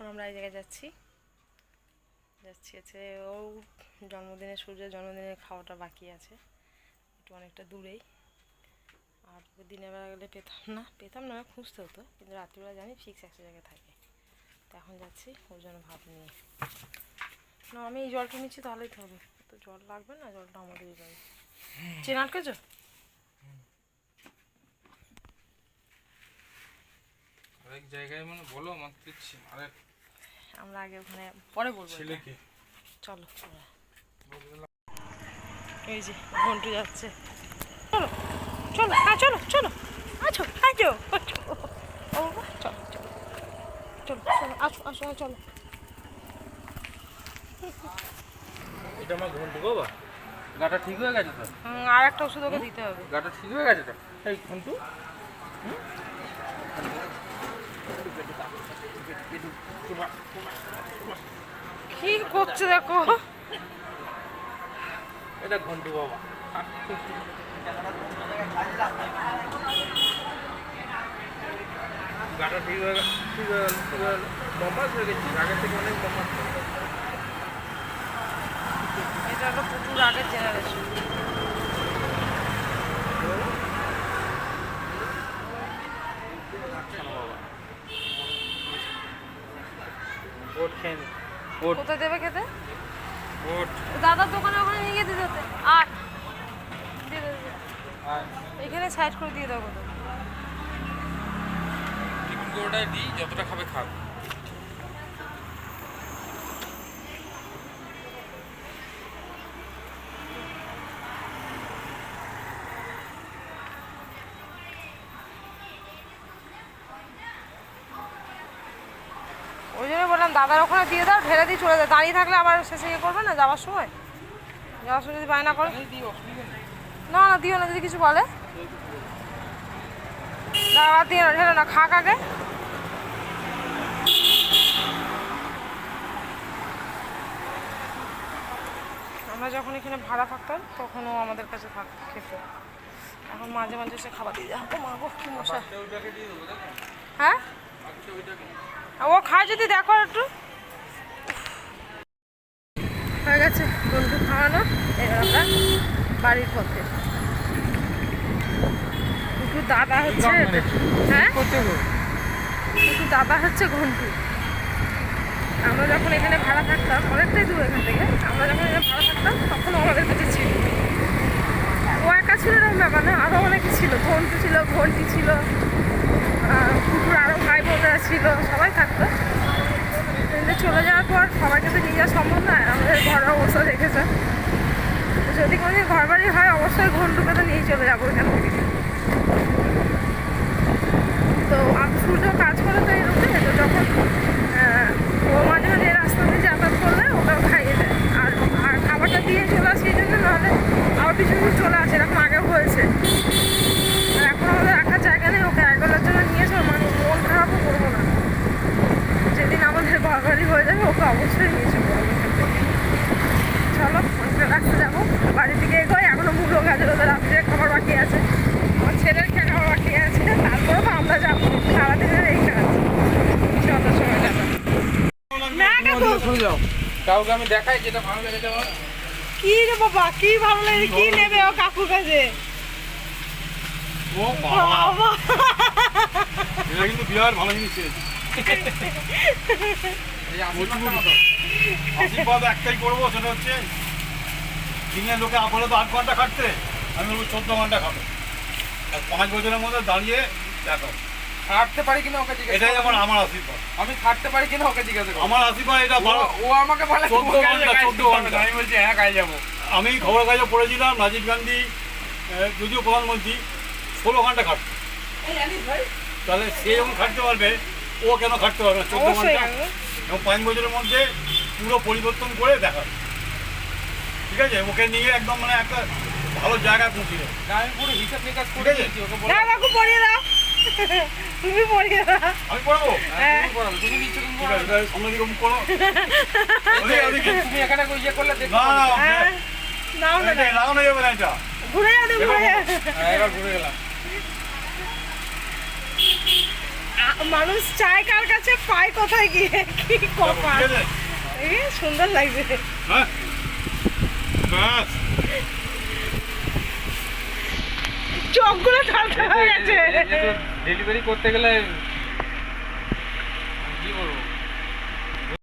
এখন আমরা এই জায়গায় যাচ্ছি। যাচ্ছি হচ্ছে ও জন্মদিনে সূর্যের জন্মদিনের খাওয়াটা বাকি আছে। একটু অনেকটা দূরেই। আর দিনের বেলা গেলে পেতাম না পেতাম না খুঁজতে হতো। কিন্তু রাত্রিবেলা জানি ফিক্স একটা জায়গায় থাকে। তো এখন যাচ্ছি ওর জন্য ভাব নিয়ে। না আমি এই জলটা নিচ্ছি তাহলেই তো হবে। তো জল লাগবে না জলটা আমাদেরই যাবে। চেন আটকেছো? আরেক জায়গায় মানে বলো আমার দিচ্ছি আরেক আমরা আগে ওখানে পরে বলব চলো। চলো। এই যে ঘন্টু যাচ্ছে। চলো চলো হ্যাঁ চলো চলো আছো আছো আছো। ও চলো চলো চলো চলো আসো আসো আসো, চলো। এটা আমার ঘন্টু বাবা। গাটা ঠিক হয়ে গেছে তো? আর একটা ওষুধ ওকে দিতে হবে। গাটা ঠিক হয়ে গেছে তো? এই ঘন্টু। কি করছে দেখো। এটা ঘন্টু বাবা। গাটা ঠিক হয়ে গেল ঠিক হয়ে গেল ঠিক হয়ে গেল। মমাস হয়ে গেছি আগের থেকে অনেক এটা হলো প্রচুর আগের জেনারেশন ওট খেয়ে কোথায় দেবে খেতে? ওট। দাদার দোকানে ওখানে নিয়ে গিয়ে দিতে হতে। আর এখানে সাইড করে দিয়ে দেবো তো টিফিন দিই যতটা খাবে খাবে বললাম দাদার ওখানে দিয়ে দাও ঢেলে দিয়ে চলে যায় দাঁড়িয়ে থাকলে আবার শেষে ইয়ে করবে না যাওয়ার সময়? যাওয়ার সময় যদি বায়না করে। না না দিও না যদি কিছু বলে। দাঁড়া দিও না ঢেলে না খাক আগে। আমরা যখন এখানে ভাড়া থাকতাম তখন ও আমাদের কাছে থাক খেত। এখন মাঝে মাঝে সে খাবার দিয়ে ও মা গো কি মশা। হ্যাঁ? ও খায় যদি দেখো একটু। হয়ে গেছে বন্ধু খাওয়ানো। এবার আমরা বাড়ির পথে। একটু দাদা হচ্ছে হ্যাঁ? একটু দাদা হচ্ছে ঘন্টু। আমরা যখন এখানে ভাড়া থাকতাম অনেকটাই দূর এখান থেকে আমরা যখন এখানে ভাড়া থাকতাম তখন আমাদের কাছে ছিল। ও একা ছিল ব্যাপার না আরও অনেকে ছিল। ঘন্টু ছিল ঘন্টি ছিল আহ, কুকুর আরও ভাই বোনরা ছিল সবাই থাকতো কিন্তু চলে যাওয়ার পর সবাইকে তো নিয়ে যাওয়া সম্ভব নয়, আমাদের ঘর অবস্থা দেখেছে যদি কোনোদিন ঘর বাড়ি হয়, অবশ্যই ঘন্টুকে তো নিয়ে চলে যাব এখান থেকে। তো আম সূর্য কাজ করে তো রুটে তো যখন ও মাঝে মাঝে রাস্তা দিয়ে যাতায়াত করলে ওকে খাইয়ে দেয় আর আর খাবারটা দিয়ে চলে আসে এই জন্য নাহলে আবার পিছনে পিছনে চলে আসে এরকম আগেও হয়েছে আর এখন আমাদের রাখার জায়গা নেই ওকে একবেলার জন্য নিয়েছে মানে মন খারাপও করব না যেদিন আমাদের ঘর বাড়ি হয়ে যাবে ওকে অবশ্যই নিয়ে চলবো আমি এখান থেকে। চলো অনেকটা রাস্তা যাব বাড়ি থেকে এগোয় এখনও মূল্য গাছের ওদের রাত্রে খাবার বাকি আছে আমার ছেলের খেয়ে খাবার বাকি আছে তারপরে তো আমরা যাব সারাদিনের এই কাজ চলো সময় যাব না কাকু শুনে যাও কাউকে আমি দেখাই যেটা ভালো লেগেছে আমার কি রে বাবা কি ভালো লাগে কি নেবে ও কাকুর কাছে ও বাবা। এটা কিন্তু বিরাট ভালো জিনিস। আশীর্বাদ একটাই করব সেটা হচ্ছে দিনের লোকে তো আট ঘণ্টা খাটতে আমি বলব চোদ্দ ঘণ্টা খাব আর পাঁচ বছরের মধ্যে দাঁড়িয়ে দেখো খাটতে পারি কিনা ওকে জিজ্ঞেস এটাই করো। আমার আমার আশীর্বাদ। আমি খাটতে পারি কিনা ওকে জিজ্ঞাসা করো। আমার আশীর্বাদ এটা ও- আমাকে বলে চোদ্দ "তোমাকে ঘণ্টা, কাজ চোদ্দ করতে হবে ঘণ্টা। আমি বলছি হ্যাঁ কাজ যাব। আমি খবর কাগজে পড়েছিলাম রাজীব গান্ধী যদিও প্রধানমন্ত্রী ষোলো ঘণ্টা খাটতো। তাহলে সে যখন খাটতে পারবে ও কেন খাটতে পারবে না? চোদ্দ ঘণ্টা। এবং পাঁচ বছরের মধ্যে পুরো পরিবর্তন করে দেখাবে ঠিক আছে? ওকে নিয়ে একদম মানে একটা ভালো জায়গায় পৌঁছে দেবে আমি পুরো হিসাব নিকাশ করে দিয়েছি ওকে বলে দাও। তুমি পড়িয়ে দাও আমি পড়াবো? হ্যাঁ, তুমি পড়াবে, তুমি নিচ্ছ তুমি পড়াবে। আছে সামনে দিকে মুখ করো। তুমি এখানে ইয়ে করলে দেখতে না না পাবে। হ্যাঁ নাও না এটা লাগানো যাবে না এটা ঘুরে যাও তুমি, ঘুরে হ্যাঁ, এবার ঘুরে গেলাম। মানুষ চায় কার কাছে পায় কোথায় গিয়ে কি কপাল। ঠিক এই সুন্দর লাগছে। হ্যাঁ। ব্যাস। চোখগুলো ঠান্ডা হয়ে গেছে। ডেলিভারি করতে গেলে কি বলব?